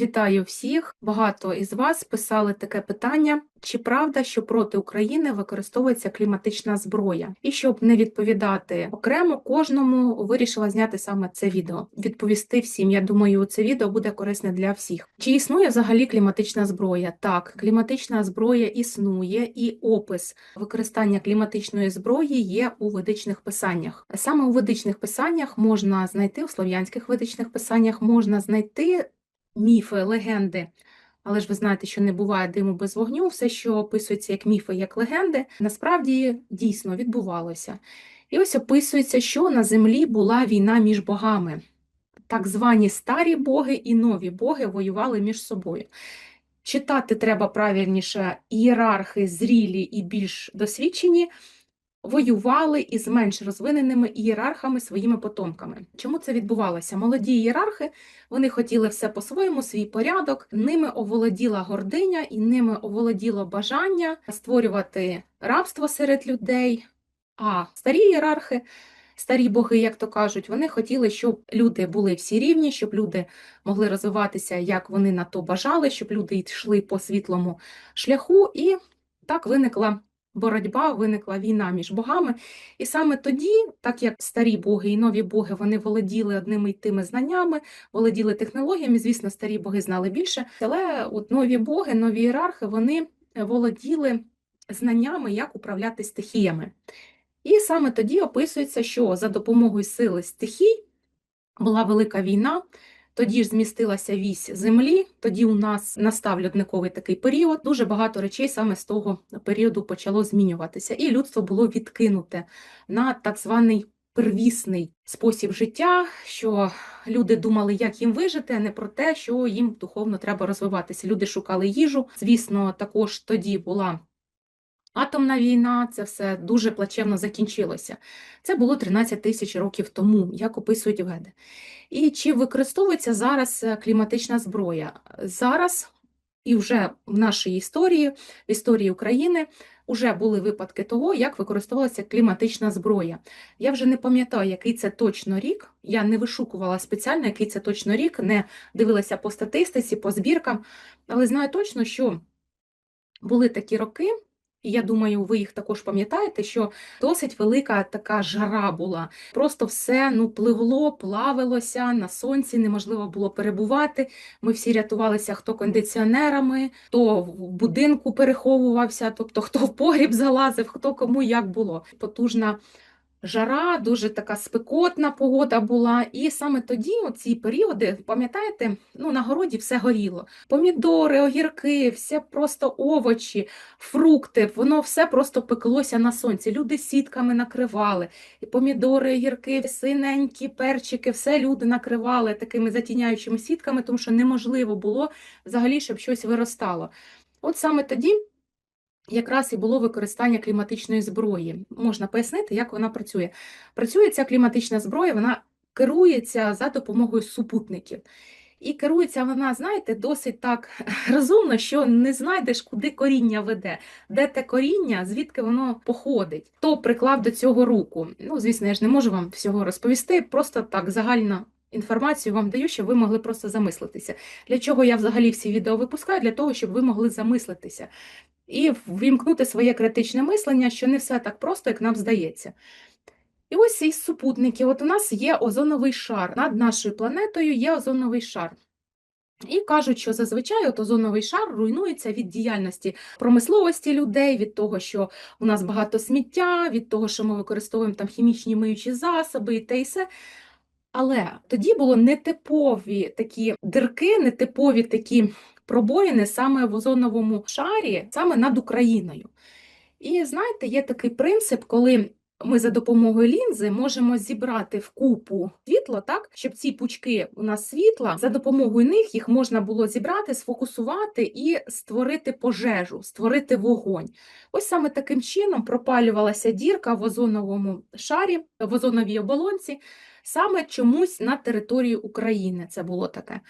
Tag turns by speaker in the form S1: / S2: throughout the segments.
S1: Вітаю всіх. Багато із вас писали таке питання: чи правда, що проти України використовується кліматична зброя? І щоб не відповідати окремо кожному, вирішила зняти саме це відео. Відповісти всім. Я думаю, це відео буде корисне для всіх. Чи існує взагалі кліматична зброя? Так, кліматична зброя існує, і опис використання кліматичної зброї є у ведичних писаннях. Саме у ведичних писаннях можна знайти у слов'янських ведичних писаннях можна знайти міфи, легенди. Але ж ви знаєте, що не буває диму без вогню. Все, що описується як міфи, як легенди, насправді дійсно відбувалося. І ось описується, що на землі була війна між богами. Так звані старі боги і нові боги воювали між собою. Читати треба правильніше ієрархи, зрілі і більш досвідчені воювали із менш розвиненими ієрархами своїми потомками. Чому це відбувалося? Молоді ієрархи вони хотіли все по-своєму, свій порядок. Ними оволоділа гординя і ними оволоділо бажання створювати рабство серед людей. А старі ієрархи. Старі боги, як то кажуть, вони хотіли, щоб люди були всі рівні, щоб люди могли розвиватися, як вони на то бажали, щоб люди йшли по світлому шляху, і так виникла боротьба, виникла війна між богами. І саме тоді, так як старі боги і нові боги вони володіли одними й тими знаннями, володіли технологіями, звісно, старі боги знали більше, але от нові боги, нові ієрархи, вони володіли знаннями, як управляти стихіями. І саме тоді описується, що за допомогою сили стихій була велика війна. Тоді ж змістилася вісь землі, тоді у нас настав льодниковий такий період. Дуже багато речей саме з того періоду почало змінюватися, і людство було відкинуте на так званий первісний спосіб життя, що люди думали, як їм вижити, а не про те, що їм духовно треба розвиватися. Люди шукали їжу. Звісно, також тоді була. Атомна війна, це все дуже плачевно закінчилося. Це було 13 тисяч років тому, як описують веди. І чи використовується зараз е, кліматична зброя? Зараз і вже в нашій історії, в історії України, вже були випадки того, як використовувалася кліматична зброя. Я вже не пам'ятаю, який це точно рік. Я не вишукувала спеціально, який це точно рік, не дивилася по статистиці, по збіркам, але знаю точно, що були такі роки. І я думаю, ви їх також пам'ятаєте, що досить велика така жара була. Просто все ну пливло, плавилося на сонці, неможливо було перебувати. Ми всі рятувалися хто кондиціонерами, хто в будинку переховувався, тобто хто в погріб залазив, хто кому як було. Потужна Жара, дуже така спекотна погода була, і саме тоді, у ці періоди, пам'ятаєте, ну на городі все горіло. Помідори, огірки, все просто овочі, фрукти, воно все просто пеклося на сонці. Люди сітками накривали. І Помідори, огірки, синенькі, перчики, все люди накривали такими затіняючими сітками, тому що неможливо було взагалі, щоб щось виростало. От саме тоді якраз і було використання кліматичної зброї. Можна пояснити, як вона працює. Працює ця кліматична зброя, вона керується за допомогою супутників. І керується вона, знаєте, досить так розумно, що не знайдеш, куди коріння веде, де те коріння, звідки воно походить, хто приклав до цього руку. Ну, звісно, я ж не можу вам всього розповісти, просто так загальна інформацію вам даю, щоб ви могли просто замислитися. Для чого я взагалі всі відео випускаю? Для того, щоб ви могли замислитися і ввімкнути своє критичне мислення, що не все так просто, як нам здається. І ось із супутників. От у нас є озоновий шар. Над нашою планетою є озоновий шар. І кажуть, що зазвичай от озоновий шар руйнується від діяльності промисловості людей, від того, що у нас багато сміття, від того, що ми використовуємо там хімічні миючі засоби і те і все. Але тоді було нетипові такі дирки, нетипові такі пробоїни саме в озоновому шарі, саме над Україною. І знаєте, є такий принцип, коли ми за допомогою лінзи можемо зібрати в купу світло, так щоб ці пучки у нас світла, за допомогою них їх можна було зібрати, сфокусувати і створити пожежу, створити вогонь. Ось саме таким чином пропалювалася дірка в озоновому шарі, в озоновій оболонці, саме чомусь на території України. Це було таке.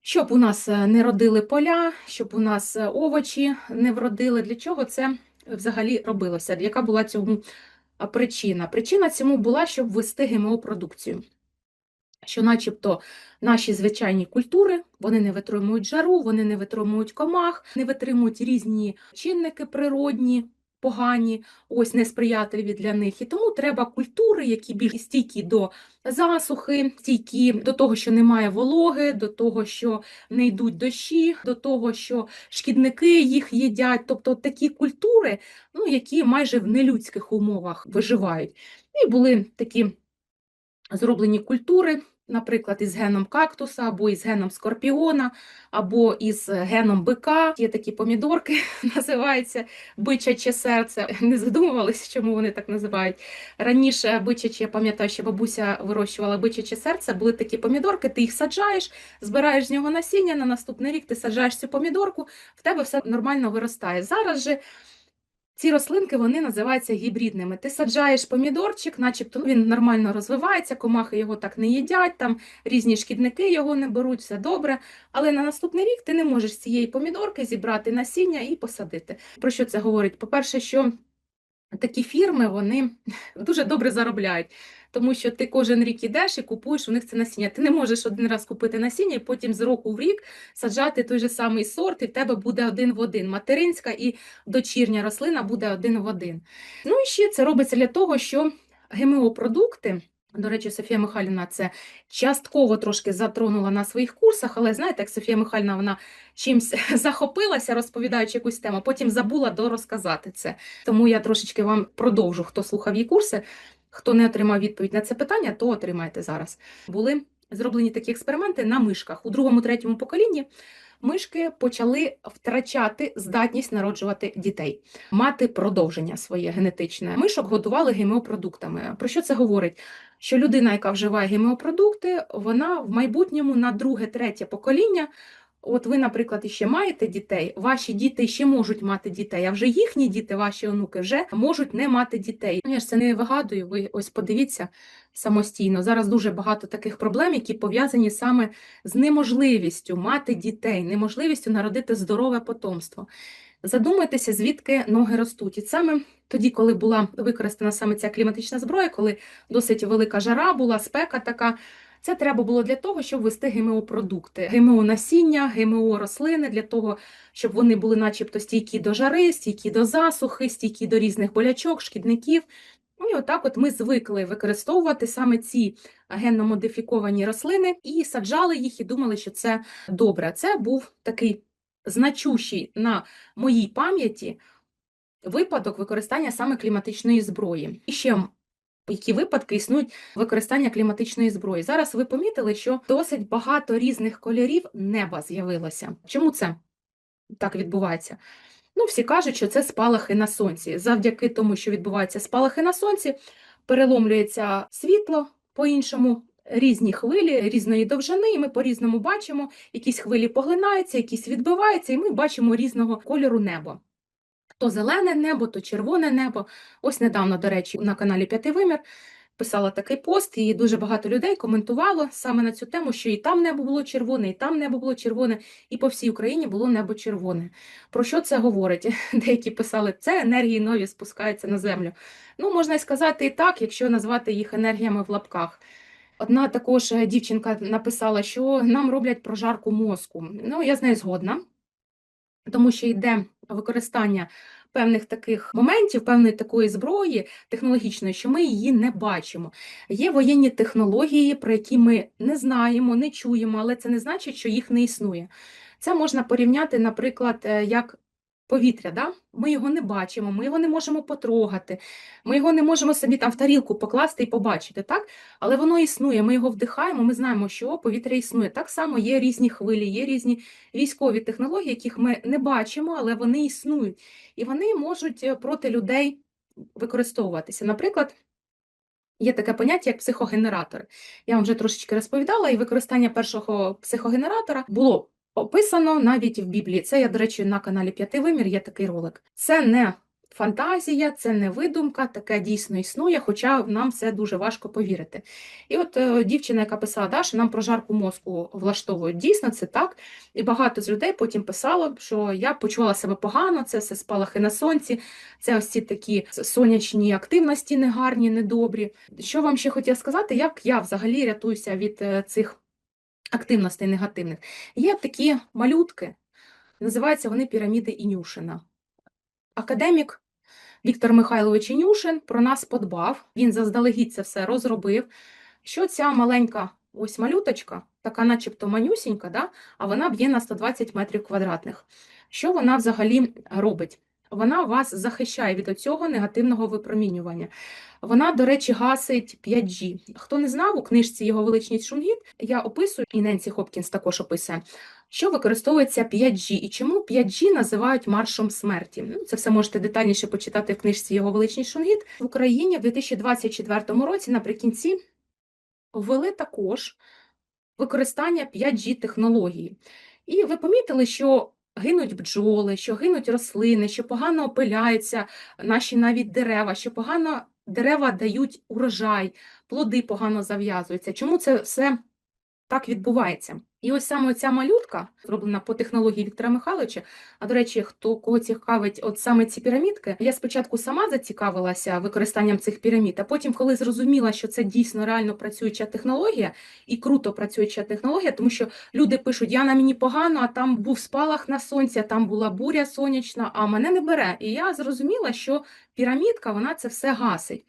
S1: Щоб у нас е, не родили поля, щоб у нас е, овочі не вродили. Для чого це взагалі робилося? Яка була цьому причина? Причина цьому була, щоб ввести ГМО-продукцію. що начебто наші звичайні культури вони не витримують жару, вони не витримують комах, не витримують різні чинники природні. Погані, ось несприятливі для них, і тому треба культури, які більш стійкі до засухи, стійкі до того, що немає вологи, до того, що не йдуть дощі, до того, що шкідники їх їдять. Тобто такі культури, ну які майже в нелюдських умовах виживають. І були такі зроблені культури, наприклад, із геном кактуса, або із геном скорпіона, або із геном бика. Є такі помідорки, називаються бичаче серце. Не задумувалися, чому вони так називають. Раніше бичаче, я пам'ятаю, що бабуся вирощувала бичаче серце, були такі помідорки, ти їх саджаєш, збираєш з нього насіння, на наступний рік ти саджаєш цю помідорку, в тебе все нормально виростає. Зараз же ці рослинки вони називаються гібридними. Ти саджаєш помідорчик, начебто він нормально розвивається, комахи його так не їдять, там різні шкідники його не беруть, все добре. Але на наступний рік ти не можеш цієї помідорки зібрати насіння і посадити. Про що це говорить? По-перше, що такі фірми вони дуже добре заробляють. Тому що ти кожен рік ідеш і купуєш у них це насіння. Ти не можеш один раз купити насіння і потім з року в рік саджати той же самий сорт, і в тебе буде один в один. Материнська і дочірня рослина буде один в один. Ну і ще це робиться для того, що ГМО-продукти. До речі, Софія Михайлівна це частково трошки затронула на своїх курсах, але знаєте, як Софія Михайлівна вона чимось захопилася, розповідаючи якусь тему, потім забула дорозказати це. Тому я трошечки вам продовжу, хто слухав її курси. Хто не отримав відповідь на це питання, то отримайте зараз. Були зроблені такі експерименти на мишках. У другому, третьому поколінні мишки почали втрачати здатність народжувати дітей, мати продовження своє генетичне. Мишок годували ГМО-продуктами. Про що це говорить? Що людина, яка вживає ГМО-продукти, вона в майбутньому на друге, третє покоління. От ви, наприклад, іще маєте дітей, ваші діти ще можуть мати дітей, а вже їхні діти, ваші онуки, вже можуть не мати дітей. Ну, я ж це не вигадую, ви ось подивіться самостійно. Зараз дуже багато таких проблем, які пов'язані саме з неможливістю мати дітей, неможливістю народити здорове потомство. Задумайтеся, звідки ноги ростуть. І саме тоді, коли була використана саме ця кліматична зброя, коли досить велика жара була, спека така. Це треба було для того, щоб ввести ГМО-продукти, ГМО-насіння, ГМО-рослини, для того, щоб вони були начебто стійкі до жари, стійкі до засухи, стійкі до різних болячок, шкідників. І отак от ми звикли використовувати саме ці генно-модифіковані рослини і саджали їх і думали, що це добре. Це був такий значущий на моїй пам'яті випадок використання саме кліматичної зброї. І ще які випадки існують використання кліматичної зброї. Зараз ви помітили, що досить багато різних кольорів неба з'явилося. Чому це так відбувається? Ну, всі кажуть, що це спалахи на сонці. Завдяки тому, що відбуваються спалахи на сонці, переломлюється світло по-іншому. Різні хвилі різної довжини, і ми по-різному бачимо, якісь хвилі поглинаються, якісь відбиваються, і ми бачимо різного кольору небо. То зелене небо, то червоне небо. Ось недавно, до речі, на каналі П'ятий Вимір писала такий пост, і дуже багато людей коментувало саме на цю тему, що і там небо було червоне, і там небо було червоне, і по всій Україні було небо червоне. Про що це говорить? Деякі писали, це енергії нові спускаються на землю. Ну, можна й сказати і так, якщо назвати їх енергіями в лапках. Одна також дівчинка написала, що нам роблять прожарку мозку. Ну, я з нею згодна, тому що йде використання певних таких моментів, певної такої зброї технологічної, що ми її не бачимо. Є воєнні технології, про які ми не знаємо, не чуємо, але це не значить, що їх не існує. Це можна порівняти, наприклад, е, як повітря, да? ми його не бачимо, ми його не можемо потрогати, ми його не можемо собі там в тарілку покласти і побачити, так? але воно існує, ми його вдихаємо, ми знаємо, що повітря існує. Так само є різні хвилі, є різні військові технології, яких ми не бачимо, але вони існують. І вони можуть е, проти людей використовуватися. Наприклад, Є таке поняття, як психогенератори. Я вам вже трошечки розповідала, і використання першого психогенератора було описано навіть в Біблії. Це я, до речі, на каналі П'ятий Вимір є такий ролик. Це не фантазія, це не видумка, таке дійсно існує, хоча нам це дуже важко повірити. І от е, дівчина, яка писала, да, що нам прожарку мозку влаштовують, дійсно це так. І багато з людей потім писало, що я почувала себе погано, це все спалахи на сонці, це ось ці такі сонячні активності негарні, недобрі. Що вам ще хотіла сказати, як я взагалі рятуюся від е, цих активностей негативних? Є такі малютки, називаються вони піраміди Інюшина. Академік Віктор Михайлович Інюшин про нас подбав, він заздалегідь це все розробив. Що ця маленька ось малюточка, така начебто манюсінька, да? а вона б'є на 120 метрів квадратних. Що вона взагалі робить? Вона вас захищає від цього негативного випромінювання. Вона, до речі, гасить 5G. Хто не знав, у книжці його величність Шунгіт я описую, і Ненсі Хопкінс також описує, що використовується 5G і чому 5G називають маршом смерті. Ну, це все можете детальніше почитати в книжці його величність Шунгіт. В Україні в 2024 році наприкінці ввели також використання 5G технології. І ви помітили, що гинуть бджоли, що гинуть рослини, що погано опиляються наші навіть дерева, що погано дерева дають урожай, плоди погано зав'язуються. Чому це все так відбувається? І ось саме ця малютка, зроблена по технології Віктора Михайловича. А до речі, хто кого цікавить, от саме ці пірамідки, я спочатку сама зацікавилася використанням цих пірамід, а потім, коли зрозуміла, що це дійсно реально працююча технологія і круто працююча технологія, тому що люди пишуть: я на мені погано, а там був спалах на сонці, а там була буря сонячна, а мене не бере. І я зрозуміла, що пірамідка вона це все гасить.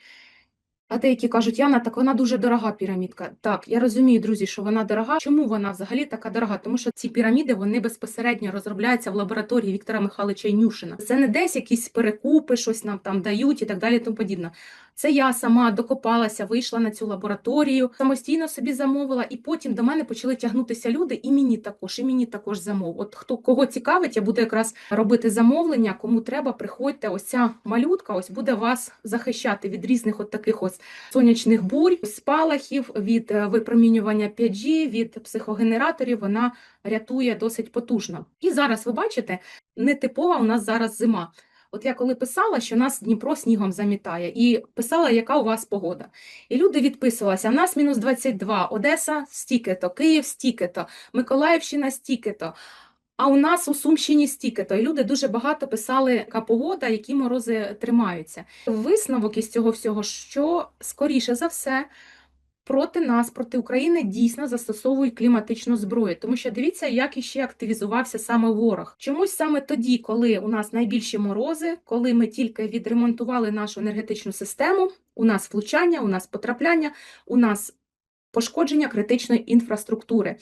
S1: А деякі кажуть, Яна, так вона дуже дорога пірамідка. Так, я розумію, друзі, що вона дорога. Чому вона взагалі така дорога? Тому що ці піраміди вони безпосередньо розробляються в лабораторії Віктора Михайловича Нюшина. Це не десь якісь перекупи, щось нам там дають і так далі. Тому подібне. Це я сама докопалася, вийшла на цю лабораторію, самостійно собі замовила, і потім до мене почали тягнутися люди, і мені також, і мені також замов. От хто кого цікавить, я буду якраз робити замовлення. Кому треба, приходьте. Ось ця малютка, ось буде вас захищати від різних от таких ось сонячних бурь, спалахів, від е, випромінювання 5G, від психогенераторів. Вона рятує досить потужно. І зараз ви бачите, нетипова у нас зараз зима. От я коли писала, що нас Дніпро снігом замітає, і писала, яка у вас погода. І люди відписувалися: нас мінус 22, Одеса стільки-то, Київ стільки-то, Миколаївщина стільки-то. А у нас у Сумщині стільки-то. І люди дуже багато писали, яка погода, які морози тримаються. Висновок із цього всього, що скоріше за все. Проти нас, проти України дійсно застосовують кліматичну зброю, тому що дивіться, як іще активізувався саме ворог. Чомусь саме тоді, коли у нас найбільші морози, коли ми тільки відремонтували нашу енергетичну систему, у нас влучання, у нас потрапляння, у нас пошкодження критичної інфраструктури.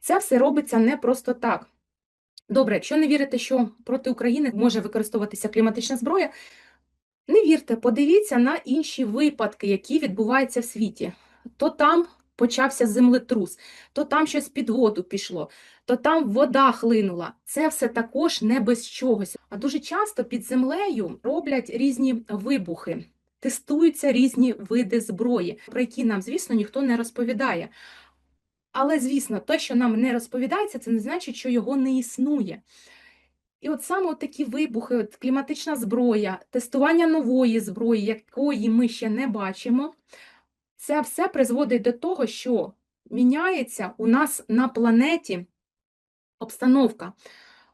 S1: Це все робиться не просто так. Добре, якщо не вірите, що проти України може використовуватися кліматична зброя, не вірте, подивіться на інші випадки, які відбуваються в світі то там почався землетрус, то там щось під воду пішло, то там вода хлинула. Це все також не без чогось. А дуже часто під землею роблять різні вибухи, тестуються різні види зброї, про які нам, звісно, ніхто не розповідає. Але, звісно, те, що нам не розповідається, це не значить, що його не існує. І от саме от такі вибухи, от кліматична зброя, тестування нової зброї, якої ми ще не бачимо, це все призводить до того, що міняється у нас на планеті обстановка.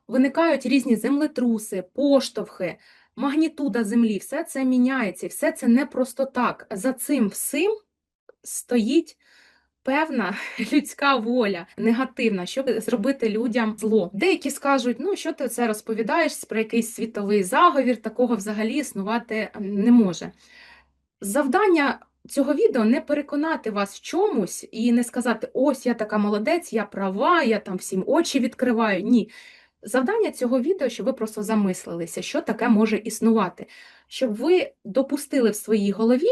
S1: Виникають різні землетруси, поштовхи, магнітуда землі, все це міняється, і все це не просто так. За цим всім стоїть певна людська воля, негативна, щоб зробити людям зло. Деякі скажуть, ну що ти це розповідаєш про якийсь світовий заговір, такого взагалі існувати не може. Завдання цього відео не переконати вас в чомусь і не сказати, ось я така молодець, я права, я там всім очі відкриваю. Ні. Завдання цього відео, щоб ви просто замислилися, що таке може існувати, щоб ви допустили в своїй голові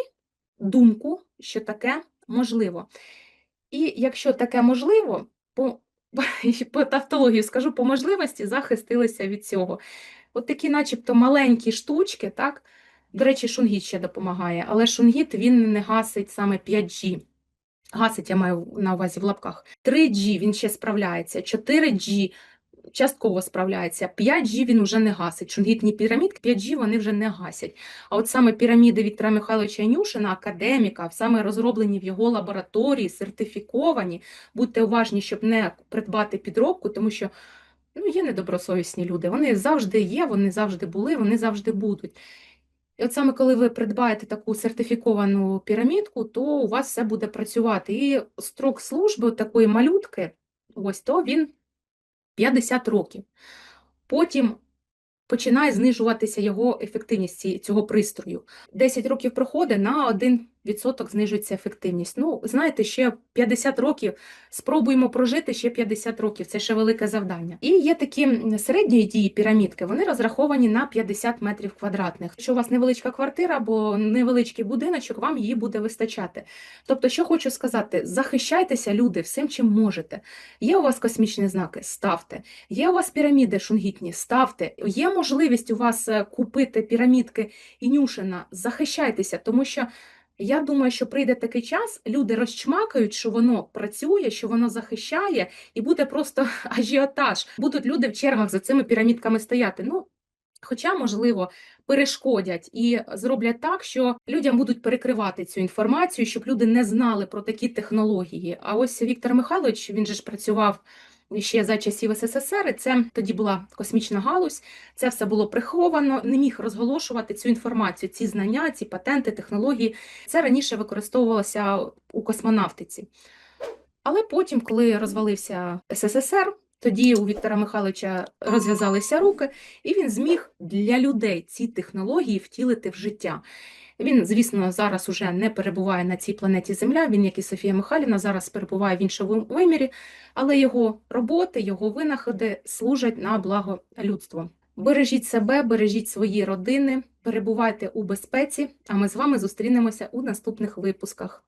S1: думку, що таке можливо. І якщо таке можливо, по по тавтології скажу, по можливості захистилися від цього. От такі, начебто, маленькі штучки, так, до речі, шунгіт ще допомагає, але шунгіт він не гасить саме 5G. Гасить, я маю на увазі в лапках. 3G він ще справляється, 4G частково справляється. 5G він вже не гасить. Шунгітні пірамідки 5G вони вже не гасять. А от саме піраміди Віктора Михайловича Нюшина, академіка, саме розроблені в його лабораторії, сертифіковані. Будьте уважні, щоб не придбати підробку, тому що ну, є недобросовісні люди. Вони завжди є, вони завжди були, вони завжди будуть. І от саме коли ви придбаєте таку сертифіковану пірамідку, то у вас все буде працювати. І строк служби такої малютки, ось то він 50 років. Потім починає знижуватися його ефективність цього пристрою. 10 років проходить, на 1% знижується ефективність. Ну, знаєте, ще 50 років, спробуємо прожити ще 50 років, це ще велике завдання. І є такі м, середньої дії пірамідки, вони розраховані на 50 метрів квадратних. Якщо у вас невеличка квартира або невеличкий будиночок, вам її буде вистачати. Тобто, що хочу сказати, захищайтеся, люди, всім, чим можете. Є у вас космічні знаки, ставте. Є у вас піраміди шунгітні, ставте. Є можливість у вас е, купити пірамідки Інюшина, захищайтеся, тому що я думаю, що прийде такий час, люди розчмакають, що воно працює, що воно захищає, і буде просто ажіотаж. Будуть люди в чергах за цими пірамідками стояти. Ну, Хоча, можливо, перешкодять і зроблять так, що людям будуть перекривати цю інформацію, щоб люди не знали про такі технології. А ось Віктор Михайлович, він же ж працював ще за часів СССР, це тоді була космічна галузь, це все було приховано, не міг розголошувати цю інформацію, ці знання, ці патенти, технології. Це раніше використовувалося у космонавтиці. Але потім, коли розвалився СССР, тоді у Віктора Михайловича розв'язалися руки, і він зміг для людей ці технології втілити в життя. Він, звісно, зараз уже не перебуває на цій планеті Земля. Він, як і Софія Михайлівна, зараз перебуває в іншому вимірі, але його роботи, його винаходи служать на благо людству. Бережіть себе, бережіть свої родини, перебувайте у безпеці. А ми з вами зустрінемося у наступних випусках.